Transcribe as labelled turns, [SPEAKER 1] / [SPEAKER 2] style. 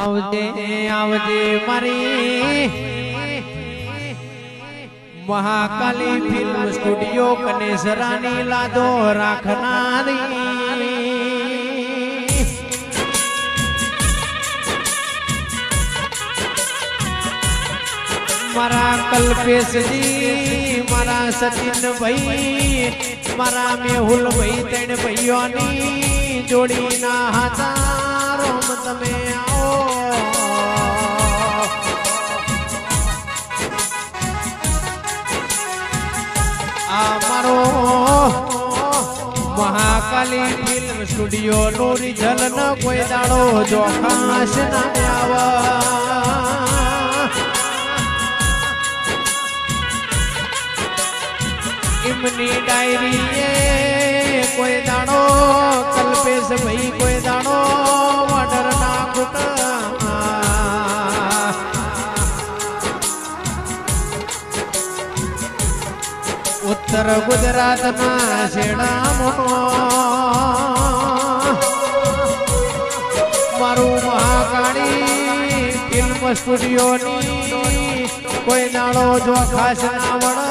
[SPEAKER 1] આવજે આવજે મારી મહાકાલી ફિલ્મ સ્ટુડિયો કનેસરાની લાદો રાખનારી. મારા કલ્પેશજી, મારા સચિન ભાઈ મારા મેહુલ ભાઈ ત્રણ ભાઈઓની જોડીના હાથા. તમે આવો. આ મારો મહાકાલી ફિલ્મ સ્ટુડિયો નું રિઝલ ન કોઈ દાડો જોખાશ ના આવા. એમની ડાયરી કોઈ દાડો કલ્પેશ ભાઈ કોઈ ઉત્તર ગુજરાતના શેડામો. મારું મહાકાળી ફિલ્મ સ્ટુડિયોની કોઈ નાળો જો ખાસ ના વડો